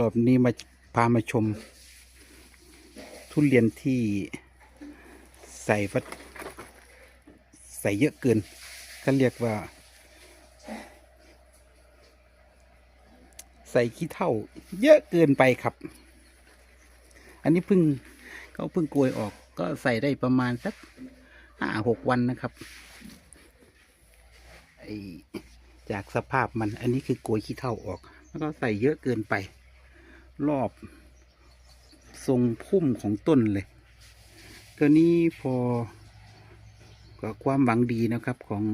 รอบนี้มาพามาชม ทุเรียนที่ใส่วัดใส่เยอะเกินก็เรียกว่า ใส่ขี้เท่า เยอะเกินไปครับ อันนี้เพิ่งเขาเพิ่งโกยออก ก็ใส่ได้ประมาณสักห้าหกวันนะครับจากสภาพมันอันนี้คือโกยขี้เท่าออก แล้วก็ใส่เยอะเกินไป รอบทรงพุ่มของต้นเลย ตัวนี้พอก็ความหวังดีนะครับของ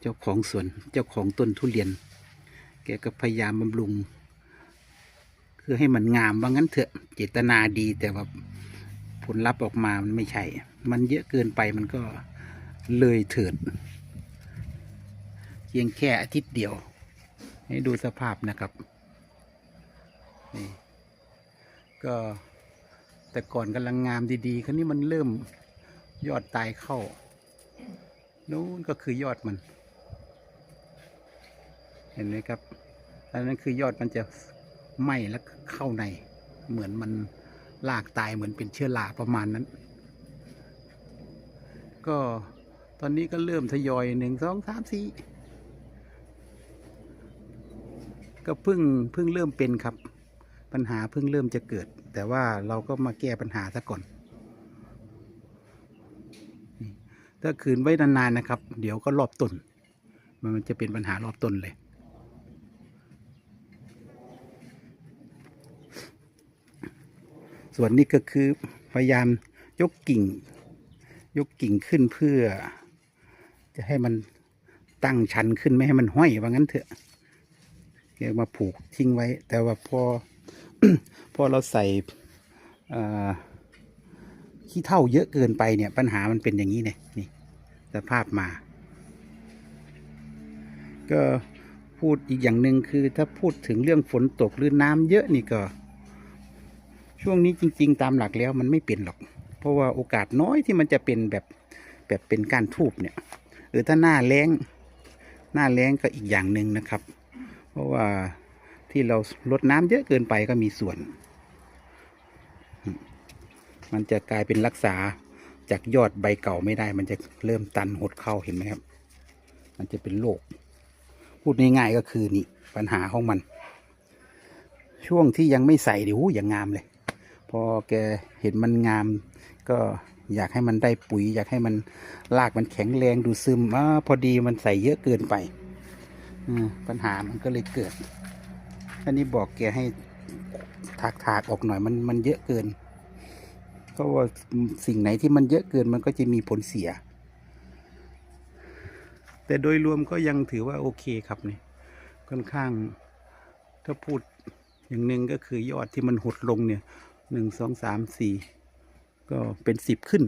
เจ้าของสวนเจ้าของต้นทุเรียน แกก็พยายามบำรุง คือให้มันงามว่างั้นเถอะเจตนาดีแต่ว่าผลลัพธ์ออกมามันไม่ใช่ มันเยอะเกินไปมันก็เลยเถิดเพียงแค่อาทิตย์เดียว ให้ดูสภาพนะครับ นี่ก็แต่ก่อนกำลังงามดีๆคราวนี้มันเริ่มยอดตายเข้านู้นก็คือยอดมัน เห็นไหมครับ อันนั้นคือยอดมันจะไหม้แล้วเข้าใน เหมือนมันลากตายเหมือนเป็นเชื้อราประมาณนั้น ก็ตอนนี้ก็เริ่มทยอยหนึ่งสองสามสี่ก็เพิ่งเพิ่งเริ่มเป็นครับ ปัญหาเพิ่งเริ่มจะเกิด แต่ว่าเราก็มาแก้ปัญหาซะก่อน ถ้าคืนไว้นานๆนะครับ เดี๋ยวก็รอบต้น มันจะเป็นปัญหารอบต้นเลยส่วนนี้ก็คือพยายามยกกิ่ง ยกกิ่งขึ้นเพื่อ จะให้มันตั้งชันขึ้นไม่ให้มันห้อยว่างั้นเถอะแกมาผูกทิ้งไว้ แต่ว่าพอ พอเราใส่ขี้เท่าเยอะเกินไปเนี่ย ปัญหามันเป็นอย่างนี้เนี่ยนี่สภาพมา ก็พูดอีกอย่างหนึ่งคือ ถ้าพูดถึงเรื่องฝนตกหรือน้ำเยอะนี่ก็ ช่วงนี้จริง ๆ ตามหลักแล้วมันไม่เป็นหรอก เพราะว่าโอกาสน้อยที่มันจะเป็นแบบแบบเป็นการทูบเนี่ยหรือถ้าหน้าแล้งหน้าแล้งก็อีกอย่างหนึ่งนะครับ เพราะว่า ที่เราลดน้ำเยอะเกินไปก็มีส่วน มันจะกลายเป็นรักษาจากยอดใบเก่าไม่ได้ มันจะเริ่มตันหดเข้าเห็นไหมครับ มันจะเป็นโรคพูดง่ายๆก็คือนี่ปัญหาของมัน ช่วงที่ยังไม่ใส่เดี๋ยวอย่างงามเลย พอแกเห็นมันงาม ก็อยากให้มันได้ปุ๋ย อยากให้มันรากมันแข็งแรงดูซึมอาพอดีมันใส่เยอะเกินไปอ่าปัญหามันก็เลยเกิด อันนี้บอกแกให้ถากถากๆออกหน่อยมันมันเยอะเกินเพราะว่าสิ่งไหนที่มันเยอะเกินมันก็จะมีผลเสีย แต่โดยรวมก็ยังถือว่าโอเคครับนี่ค่อนข้างถ้าพูดอย่างหนึ่งก็คือยอดที่มันหดลงเนี่ยหนึ่งสองสามสี่ก็เป็นสิบขึ้น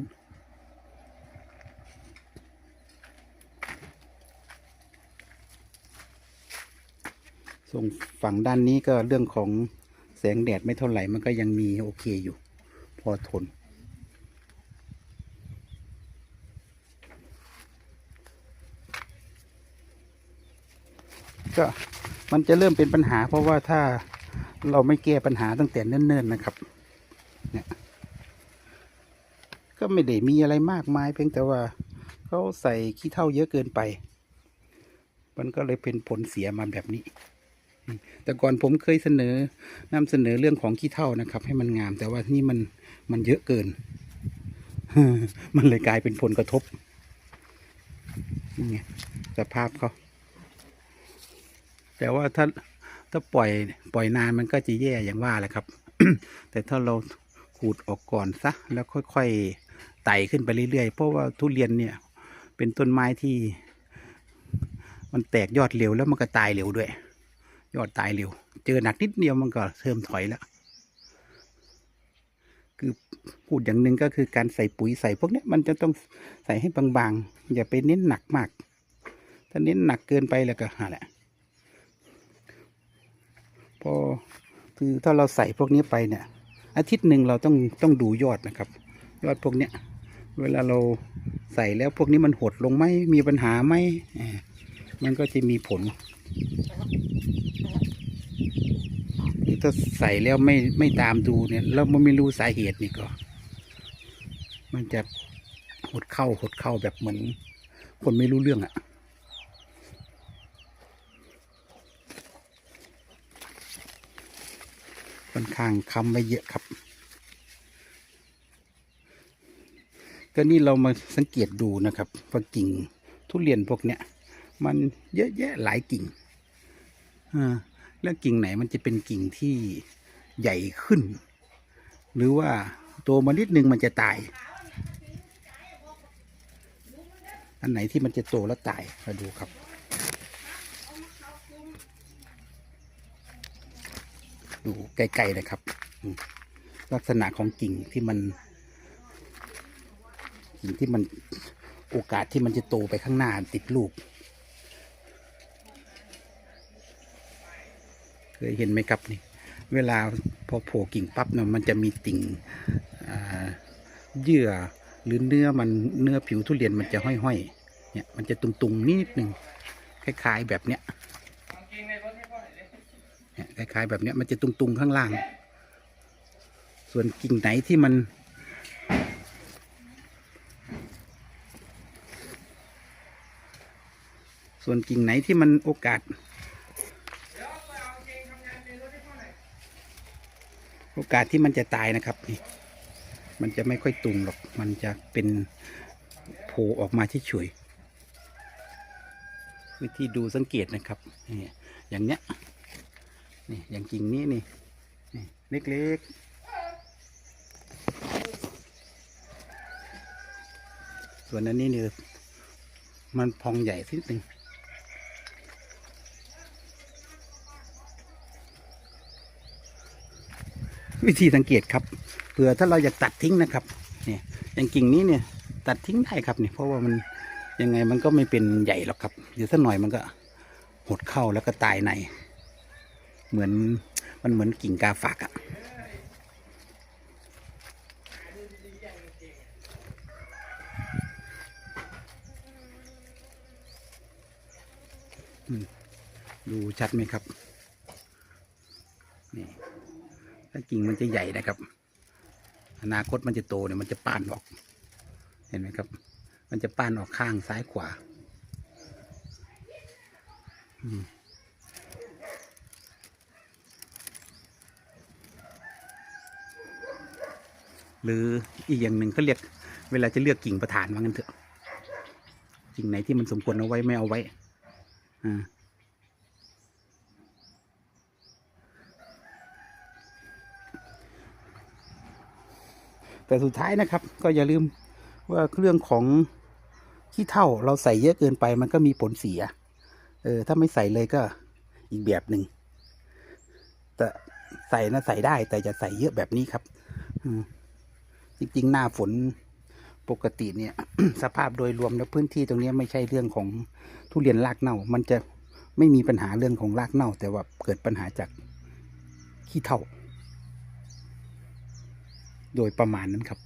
ส่งฝั่งด้านนี้ก็เรื่องของแสงแดดไม่เท่าไหร่มันก็ยังมีโอเคอยู่ พอทน ก็มันจะเริ่มเป็นปัญหา เพราะว่าถ้าเราไม่แก้ปัญหาตั้งแต่เนิ่นๆนะครับ เนี่ยก็ไม่ได้มีอะไรมากมาย เพียงแต่ว่าเขาใส่ขี้เท่าเยอะเกินไป มันก็เลยเป็นผลเสียมาแบบนี้ แต่ก่อนผมเคยเสนอนำเสนอเรื่องของขี้เท่านะครับ ให้มันงาม แต่ว่านี่มันมันเยอะเกิน มันเลยกลายเป็นผลกระทบนี่ไงสภาพเขาแต่ว่าถ้าถ้าปล่อยปล่อยนานมันก็จะแย่อย่างว่าแหละครับ แต่ถ้าเราขูดออกก่อนซะแล้วค่อยๆไต่ขึ้นไปเรื่อยๆ เพราะว่าทุเรียนเนี่ย เป็นต้นไม้ที่ มันแตกยอดเร็วแล้วมันก็ตายเร็วด้วย ยอดตายเร็ว เจอหนักนิดเดียวมันก็เริ่มถอยแล้ว คือพูดอย่างหนึ่งก็คือการใส่ปุ๋ยใส่พวกนี้มันจะต้องใส่ให้บางๆ อย่าไปเน้นหนักมาก ถ้าเน้นหนักเกินไปแล้วก็หาแหละพอคือถ้าเราใส่พวกนี้ไปเนี่ย อาทิตย์หนึ่งเราต้องต้องดูยอดนะครับ ยอดพวกเนี้ยเวลาเราใส่แล้วพวกนี้มันหดลงไหมมีปัญหาไหมมันก็จะมีผล ถ้าใส่แล้วไม่ไม่ตามดูเนี่ยแล้วมันไม่รู้สาเหตุนี่ก็ มันจะหดเข้าหดเข้าแบบเหมือน คนไม่รู้เรื่องอะ่ะค่อนข้างค้ำไว้เยอะครับ ก็นี่เรามาสังเกตดูนะครับว่ากิ่งทุเรียนพวกเนี้ย มันเยอะแยะหลายกิ่งอ่า แล้วกิ่งไหนมันจะเป็นกิ่งที่ใหญ่ขึ้น หรือว่าโตมานิดนึงมันจะตาย อันไหนที่มันจะโตแล้วตายมาดูครับ ดูไกลๆนะครับ ลักษณะของกิ่งที่มัน กิ่งที่มันโอกาสที่มันจะโตไปข้างหน้าติดลูก เค ยเห็นไหมครับนี่ เวลาพอโผล่กิ่งปั๊บเนี่ยมันจะมีติ่งเยื่อหรือเนื้อมันเนื้อผิวทุเรียนมันจะห้อยๆ เนี่ยมันจะตุงๆนิดหนึ่งคล้าย ๆแบบเนี้ยเนี่ยคล้ายๆแบบเนี้ยมันจะตุงๆข้างล่าง ส่วนกิ่งไหนที่มัน ส่วนกิ่งไหนที่มันโอกาส โอกาสที่มันจะตายนะครับนี่มันจะไม่ค่อยตุงหรอก มันจะเป็นโผล่ออกมาเฉยๆวิธีดูสังเกตนะครับนี่อย่างเนี้ยนี่อย่างกิ่งนี้นี่นี่เล็กๆ ส่วนอันนี้เนี่ยมันพองใหญ่นิดนึง วิธีสังเกตครับเผื่อถ้าเราอยากตัดทิ้งนะครับเนี่ยอย่างกิ่งนี้เนี่ยตัดทิ้งได้ครับเนี่ยเพราะว่ามันยังไงมันก็ไม่เป็นใหญ่หรอกครับ เดี๋ยวสักหน่อยมันก็หดเข้าแล้วก็ตายใน เหมือนมันเหมือนกิ่งกาฝากอะดูชัดไหมครับ นี่ ถ้า กิ่งมันจะใหญ่นะครับ อนาคตมันจะโตเนี่ยมันจะป้านออก เห็นไหมครับ มันจะป้านออกข้างซ้ายขวาอืมหรืออีกอย่างหนึ่งเขาเรียก เวลาจะเลือกกิ่งประธานว่างั้นเถอะกิ่งไหนที่มันสมควรเอาไว้ไม่เอาไว้อ่า แต่สุดท้ายนะครับ ก็อย่าลืมว่าเรื่องของขี้เท่าเราใส่เยอะเกินไปมันก็มีผลเสีย เออถ้าไม่ใส่เลยก็อีกแบบหนึ่งแต่ใส่นะใส่ได้แต่จะใส่เยอะแบบนี้ครับอืจริงๆ หน้าฝนปกติเนี่ย สภาพโดยรวมแล้วพื้นที่ตรงนี้ไม่ใช่เรื่องของทุเรียนรากเน่า มันจะไม่มีปัญหาเรื่องของรากเน่า แต่ว่าเกิดปัญหาจากขี้เท่า โดยประมาณนั้นครับ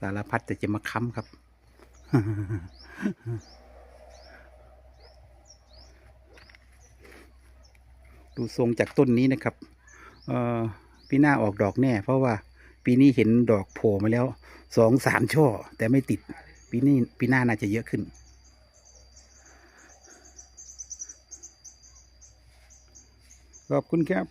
สารพัดแต่จะมาค้ำครับ ดูทรงจากต้นนี้นะครับเอ่อปีหน้าออกดอกแน่ เพราะว่าปีนี้เห็นดอกโผล่มาแล้วสองสามช่อ แต่ไม่ติด ปีนี้ปีหน้าน่าจะเยอะขึ้น ขอบคุณครับ